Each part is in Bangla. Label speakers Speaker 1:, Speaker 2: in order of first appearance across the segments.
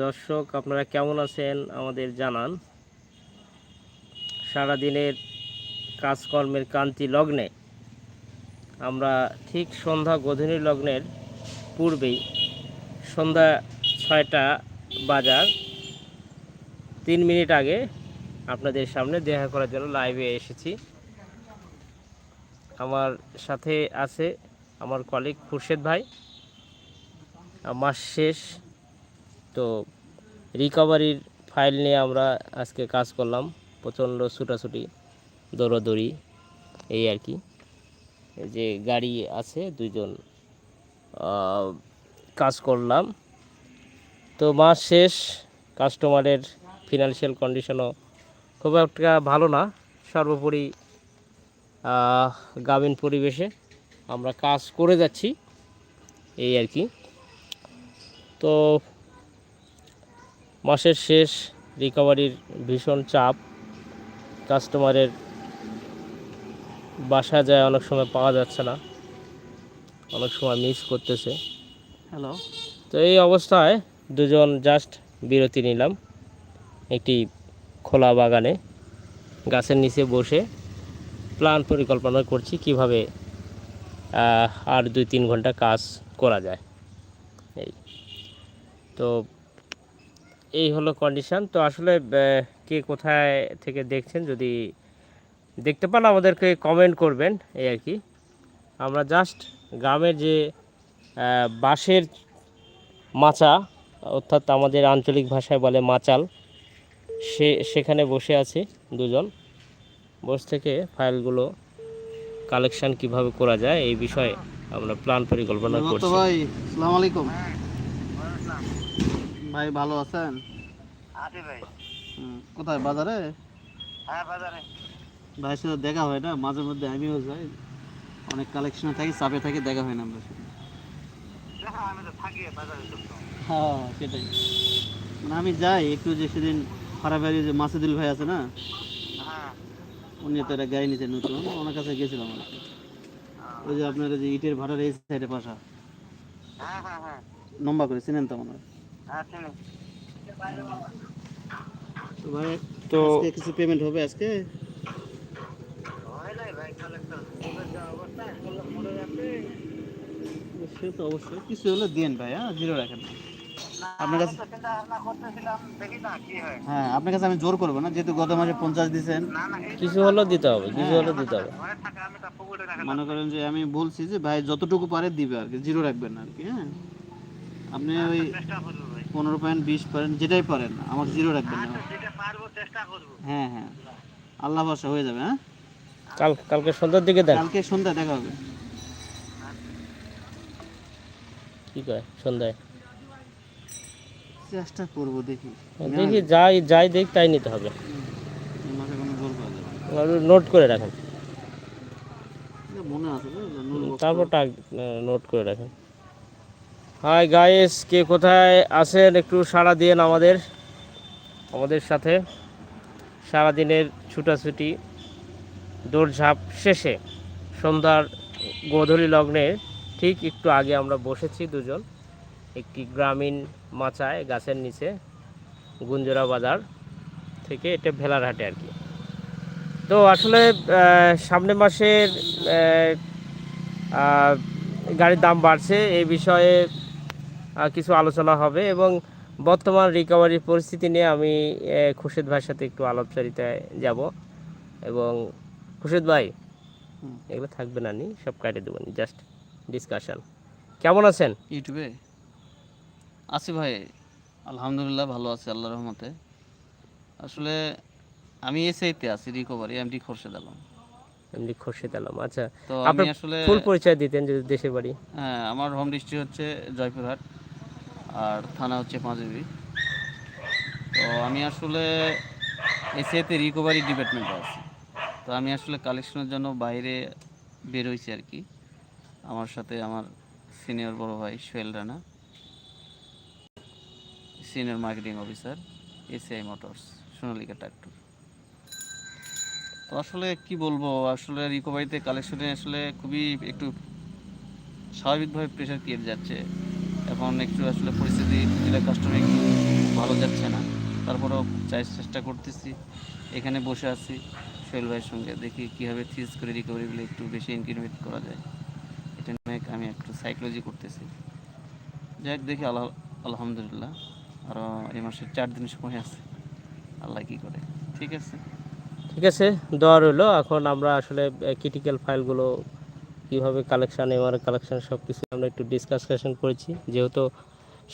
Speaker 1: দর্শক, আপনারা কেমন আছেন আমাদের জানান। সারাদিনের কাজকর্মের কান্তি লগ্নে আমরা ঠিক সন্ধ্যা গধূলি লগ্নের পূর্বেই সন্ধ্যা ছয়টা বাজার তিন মিনিট আগে আপনাদের সামনে দেখা করার জন্য লাইভে এসেছি। আমার সাথে আছে আমার কলিগ খুরশেদ ভাই। মাস শেষ তো রিকভারির ফাইল নিয়ে আমরা আজকে কাজ করলাম। প্রচণ্ড ছুটাছুটি, দৌড়াদৌড়ি, এই আর কি। যে গাড়ি আছে দুজন কাজ করলাম। তো মাস শেষ কাস্টমারের ফিনান্সিয়াল কন্ডিশনও খুব একটা ভালো না। সর্বোপরি গ্রামীণ পরিবেশে আমরা কাজ করে যাচ্ছি, এই আর কি। তো মাসের শেষ রিকভারির ভীষণ চাপ। কাস্টমারের বাসা যায় অনেক সময় পাওয়া যাচ্ছে না। অনেক সময় মিস করতেছে।
Speaker 2: হ্যালো
Speaker 1: তো এই অবস্থায় দুজন জাস্ট বিরতি নিলাম। একটি খোলা বাগানে গাছের নিচে বসে প্ল্যান পরিকল্পনা করছি কীভাবে আর দুই তিন ঘণ্টা কাজ করা যায়। এই। তো এই হলো কন্ডিশন তো আসলে কে কোথায় থেকে দেখছেন যদি দেখতে পান আমাদেরকে কমেন্ট করবেন এই আর কি। আমরা জাস্ট গ্রামের যে বাঁশের মাচা অর্থাৎ আমাদের আঞ্চলিক ভাষায় বলে মাচাল সে সেখানে বসে আছে দুজন। বস থেকে ফাইলগুলো কালেকশন কীভাবে করা যায় এই বিষয়ে আমরা প্ল্যান পরিকল্পনা করছি।
Speaker 2: ভাই আসসালামু আলাইকুম। ভাই ভালো আছেন?
Speaker 3: আছি ভাই।
Speaker 2: কোথায় বাজারে?
Speaker 3: হ্যাঁ বাজারে।
Speaker 2: ভাইয়ের সাথে দেখা হয় না মাঝে মধ্যে আমিও যাই। অনেক কালেকশনে থাকি চাপে থাকি দেখা হয় না আমরা সাথে।
Speaker 3: আমি তো থাকি বাজারে সবসময়
Speaker 2: হ্যাঁ সেটাই। মানে আমি যাই একটু যে সেদিন ফারাবাড়ি যে মাসুদুল ভাই আছে না
Speaker 3: হ্যাঁ।
Speaker 2: উনি তো একটা গাড়ি নিচে নতুন ওনার কাছে গেছিলাম আর। ওই যে আপনার যে ইটের ভাড়ার এই সাইডে পাশা।
Speaker 3: হ্যাঁ হ্যাঁ হ্যাঁ।
Speaker 2: লম্বা করে চিনেন তো মনে হয় তো ভাই
Speaker 1: তো
Speaker 2: আজকে কিছু পেমেন্ট হবে
Speaker 3: হয়
Speaker 2: সে তো অবশ্যই। কিছু হলে দিন ভাই হ্যাঁ? জিরো রাখেন। আপনার কাছে
Speaker 3: তো চিন্তা ভাবনা করতেছিলাম দেখি না কি হয়।
Speaker 2: হ্যাঁ আপনার কাছে আমি জোর করব না যেহেতু গত মাসে পঞ্চাশ দিয়েছেন
Speaker 3: না না এই
Speaker 1: কিছু হলেও দিতে হবে কিছু হলেও দিতে হবে।
Speaker 2: মনে করেন যে আমি বলছি যে ভাই যতটুকু পারে দিবে আর কি জিরো রাখবেন না আর কি হ্যাঁ? আপনি ওই
Speaker 3: করব ভাই
Speaker 2: পনেরো পয়েন্ট বিশ পয়েন্ট যেটাই পারেন আমার জিরো রাখবেন না।
Speaker 3: যেটা পারব চেষ্টা করব।
Speaker 2: হ্যাঁ হ্যাঁ। আল্লাহ ভরসা হয়ে যাবে হ্যাঁ?
Speaker 1: কাল কালকে সন্ধ্যার দিকে দেন
Speaker 2: কালকে সন্ধ্যায় দেখা হবে।
Speaker 1: কি কয়? সন্ধ্যায়।
Speaker 2: চেষ্টা করব দেখি।
Speaker 1: দেখি যাই যাই দেখ তাই নিতে হবে। নোট করে রাখেন।
Speaker 2: মনে
Speaker 1: তারপর টাক নোট করে রাখেন। হাই গাইস কে কোথায় আছেন? একটু সাড়া দিয়েন আমাদের আমাদের সাথে। সারাদিনের ছুটাছুটি দৌড়ঝাঁপ শেষে সন্ধ্যার গোধূলি লগ্নে ঠিক একটু আগে আমরা বসেছি দুজন। একটি গ্রামীণ মাচায় গাছের নিচে গুঞ্জরা বাজার থেকে এটা ভেলারহাটে আর কি। তো আসলে আহ, সামনের মাসের গাড়ির দাম বাড়ছে। এই বিষয়ে কিছু আলোচনা হবে এবং বর্তমান রিকভারির পরিস্থিতি নিয়ে আমি আহ, খুরশেদ ভাইয়ের সাথে একটু আলাপচারিতায় যাব। এবং খুরশেদ ভাই এগুলো থাকবে না নি সব কাটে দেবেন জাস্ট ডিসকাশন কেমন আছেন?
Speaker 2: ইউটিউবে? আছি ভাই আলহামদুলিল্লাহ ভালো আছি আল্লাহ রহমতে। আসলে আমি এসআইতে আছি রিকভারি এমডি খোরশেদ আলম।
Speaker 1: এমনি খুরশেদ আলম আচ্ছা।
Speaker 2: তো আমি আসলে
Speaker 1: ফুল পরিচয় দিতেন যদি দেশের বাড়ি।
Speaker 2: হ্যাঁ আমার হোম ডিস্ট্রিক্ট হচ্ছে জয়পুরহাট। আর থানা হচ্ছে পাঁচবি। তো আমি আসলে এসিআইতে রিকভারি ডিপার্টমেন্টে আছি। তো আমি আসলে কালেকশনের জন্য বাইরে বের হয়েছি আর কি। আমার সাথে আমার সিনিয়র বড় ভাই Sohel Rana senior marketing officer ACI Motors Sonalika tractor তো আসলে কি বলব, আসলে রিকভারিতে কালেকশনে আসলে খুবই একটু স্বাভাবিকভাবে প্রেশার ক্রিয়েট যাচ্ছে। এখন একটু আসলে পরিস্থিতি, যেটা কাস্টমার ভালো যাচ্ছে না, তারপরেও চাই চেষ্টা করতেছি। এখানে বসে আছি, সোহেল ভাইয়ের সঙ্গে দেখি কীভাবে থিস করে রিকভারিগুলো একটু বেশি ইনক্রিমেন্ট করা যায়। এটা নিয়ে আমি একটু সাইকোলজি করতেছি। যাই দেখি আল্লাহ আলহামদুলিল্লাহ আরও এই মাসের চার দিন সময় আছে। আল্লাহ কী করে, ঠিক আছে?
Speaker 1: ঠিক আছে দেওয়া রইল। এখন আমরা আসলে ক্রিটিক্যাল ফাইলগুলো কীভাবে কালেকশান এমআর কালেকশান সব কিছু আমরা একটু ডিসকাসেশন করেছি। যেহেতু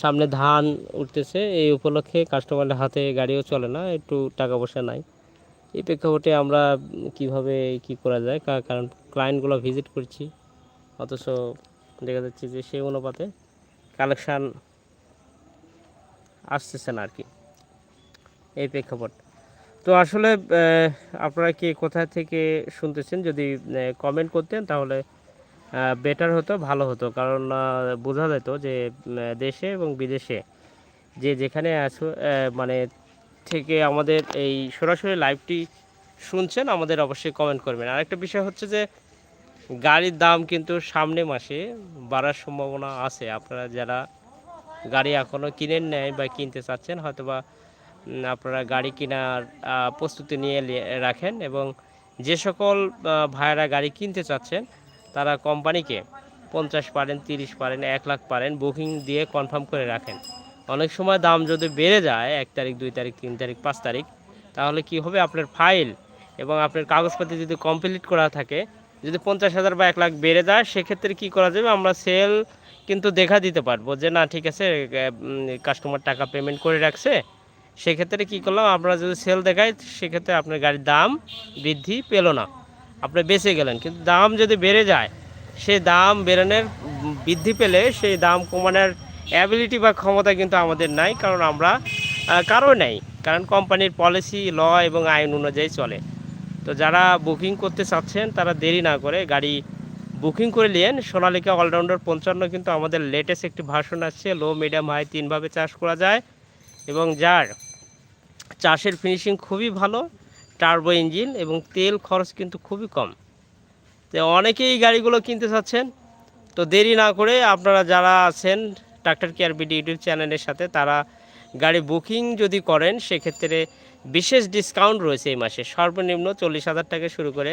Speaker 1: সামনে ধান উঠতেছে, এই উপলক্ষে কাস্টমারের হাতে গাড়িও চলে না, একটু টাকা পয়সা নাই। এই প্রেক্ষাপটে আমরা কীভাবে, কি করা যায়? কারণ ক্লায়েন্টগুলো ভিজিট করছি, অথচ দেখা যাচ্ছে যে সেই অনুপাতে কালেকশান আসতেছে না আর কি এই প্রেক্ষাপট। তো আসলে আপনারা কি কোথা থেকে শুনতেছেন? যদি কমেন্ট করতেন তাহলে বেটার হতো ভালো হতো। কারণ বোঝা যেত যে দেশে এবং বিদেশে যে যেখানে আছো মানে থেকে আমাদের এই সরাসরি লাইভটি শুনছেন আমাদের অবশ্যই কমেন্ট করবেন। আরেকটা বিষয় হচ্ছে যে গাড়ির দাম কিন্তু সামনে মাসে বাড়ার সম্ভাবনা আছে। আপনারা যারা গাড়ি এখনও কিনেন নেয় বা কিনতে চাচ্ছেন হয়তোবা উম, আপনারা গাড়ি কেনার প্রস্তুতি নিয়ে রাখেন এবং যে সকল ভাইয়েরা গাড়ি কিনতে চাচ্ছেন তারা কোম্পানিকে পঞ্চাশ পারেন, তিরিশ পারেন, এক লাখ পারেন বুকিং দিয়ে কনফার্ম করে রাখেন। অনেক সময় দাম যদি বেড়ে যায়, এক তারিখ, দুই তারিখ, তিন তারিখ, পাঁচ তারিখ, তাহলে কি হবে? আপনার ফাইল এবং আপনার কাগজপাতি যদি কমপ্লিট করা থাকে, যদি পঞ্চাশ হাজার বা এক লাখ বেড়ে যায়, সেক্ষেত্রে কি করা যাবে? আমরা সেল কিন্তু দেখা দিতে পারব যে, না, ঠিক আছে কাস্টমার টাকা পেমেন্ট করে রাখছে। সেক্ষেত্রে কি করলাম? আমরা যদি সেল দেখাই, সেক্ষেত্রে আপনার গাড়ির দাম বৃদ্ধি পেল না। আপনি বেঁচে গেলেন। কিন্তু দাম যদি বেড়ে যায় সে দাম বেড়ানোর বৃদ্ধি পেলে সেই দাম কমানোর অ্যাবিলিটি বা ক্ষমতা কিন্তু আমাদের নাই, কারণ আমরা কারও নেই। কারণ কোম্পানির পলিসি ল এবং আইন অনুযায়ী চলে। তো যারা বুকিং করতে চাচ্ছেন, তারা দেরি না করে গাড়ি বুকিং করে নিন সোনালিকা অলরাউন্ডার পঞ্চান্ন কিন্তু আমাদের লেটেস্ট একটি ভার্সন আসছে লো মিডিয়াম হাই তিনভাবে চাষ করা যায়। এবং যার চাষের ফিনিশিং খুবই ভালো টার্বো ইঞ্জিন এবং তেল খরচ কিন্তু খুবই কম। তো অনেকেই গাড়িগুলো কিনতে চাচ্ছেন, তো দেরি না করে আপনারা যারা আছেন ট্রাক্টর কেয়ার বিডি ইউটিউব চ্যানেলের সাথে, তারা গাড়ি বুকিং যদি করেন, সেক্ষেত্রে বিশেষ ডিসকাউন্ট রয়েছে এই মাসে। সর্বনিম্ন চল্লিশ হাজার টাকা শুরু করে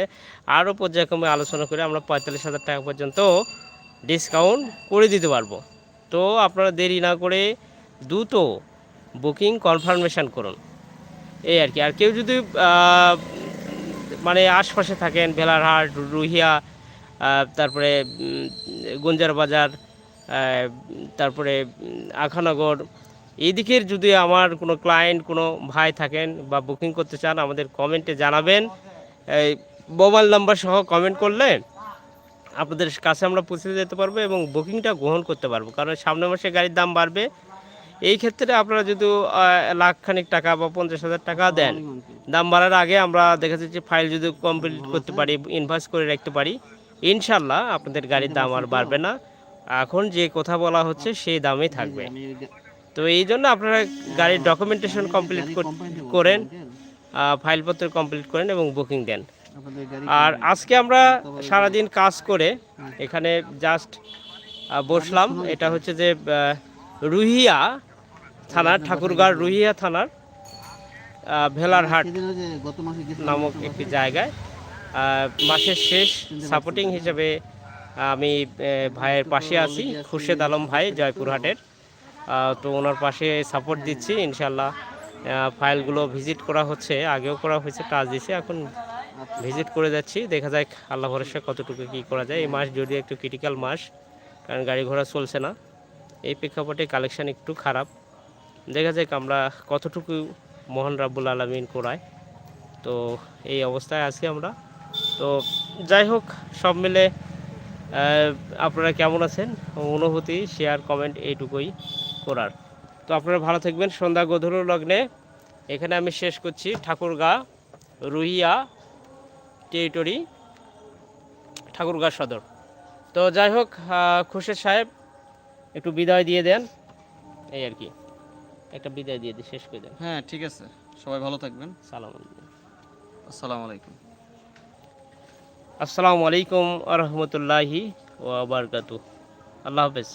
Speaker 1: আরও পর্যায়ক্রমে আলোচনা করে আমরা পঁয়তাল্লিশ হাজার টাকা পর্যন্ত ডিসকাউন্ট করে দিতে পারব। তো আপনারা দেরি না করে দ্রুত বুকিং কনফার্মেশন করুন। এই আর কি। আর কেউ যদি মানে আশপাশে থাকেন, ভেলারহাট, রুহিয়া তারপরে গুঞ্জার বাজার তারপরে আখানগর, এই দিকের যদি আমার কোনো ক্লায়েন্ট কোনো ভাই থাকেন বা বুকিং করতে চান, আমাদের কমেন্টে জানাবেন। এই মোবাইল নাম্বার সহ কমেন্ট করলে আপনাদের কাছে আমরা পৌঁছে যেতে পারব এবং বুকিংটা গ্রহণ করতে পারব। কারণ সামনের মাসে গাড়ির দাম বাড়বে এই ক্ষেত্রে আপনারা যদি আহ, লাখ খানিক টাকা বা পঞ্চাশ হাজার টাকা দেন দাম বাড়ার আগে আমরা দেখা যাচ্ছে ফাইল যদি কমপ্লিট করতে পারি ইনভয়েস করে রাখতে পারি ইনশাল্লাহ আপনাদের গাড়ির দাম আর বাড়বে না। এখন যে কথা বলা হচ্ছে সেই দামেই থাকবে। তো এই জন্য আপনারা গাড়ির ডকুমেন্টেশন কমপ্লিট করেন ফাইলপত্র কমপ্লিট করেন এবং বুকিং দেন। আর আজকে আমরা সারাদিন কাজ করে এখানে জাস্ট বসলাম। এটা হচ্ছে যে রুহিয়া থানার ঠাকুরগাঁর রুহিয়া থানার ভেলারহাট নামক একটি জায়গায়। মাসের শেষ সাপোর্টিং হিসেবে আমি ভাইয়ের পাশে আছি খুরশেদ আলম ভাই জয়পুরহাটের তো ওনার পাশে সাপোর্ট দিচ্ছি ইনশাল্লাহ ফাইলগুলো ভিজিট করা হচ্ছে আগেও করা হয়েছে কাজ দিছে এখন ভিজিট করে যাচ্ছি। দেখা যাক আল্লাহ ভরসা কতটুকু কী করা যায়। এই মাস যদিও একটু ক্রিটিক্যাল মাস কারণ গাড়ি ঘোড়া চলছে না। এই প্রেক্ষাপটে কালেকশান একটু খারাপ। দেখা যাক আমরা কতটুকু মোহন রাব্বুল আলমিন করায়। তো এই অবস্থায় আছি আমরা। তো যাই হোক, সব মিলে আপনারা কেমন আছেন? অনুভূতি শেয়ার কমেন্ট এইটুকুই করার। তো আপনারা ভালো থাকবেন। সন্ধ্যা গধুর লগ্নে। এখানে আমি শেষ করছি। ঠাকুরগাঁ, রুহিয়া, টেরিটরি, ঠাকুরগাঁ সদর। তো যাই হোক খুরশেদ সাহেব, একটু বিদায় দিয়ে দেন। এই আর কি। একটা বিদায় দিয়ে দিই শেষ করে দেন।
Speaker 2: হ্যাঁ ঠিক আছে। সবাই ভালো থাকবেন।
Speaker 1: সালাম আলাইকুম।
Speaker 2: আসসালামু আলাইকুম।
Speaker 1: আসসালামু আলাইকুম আ রহমতুল্লাহি ওয়া বারাকাতু আল্লাহ হাফেজ।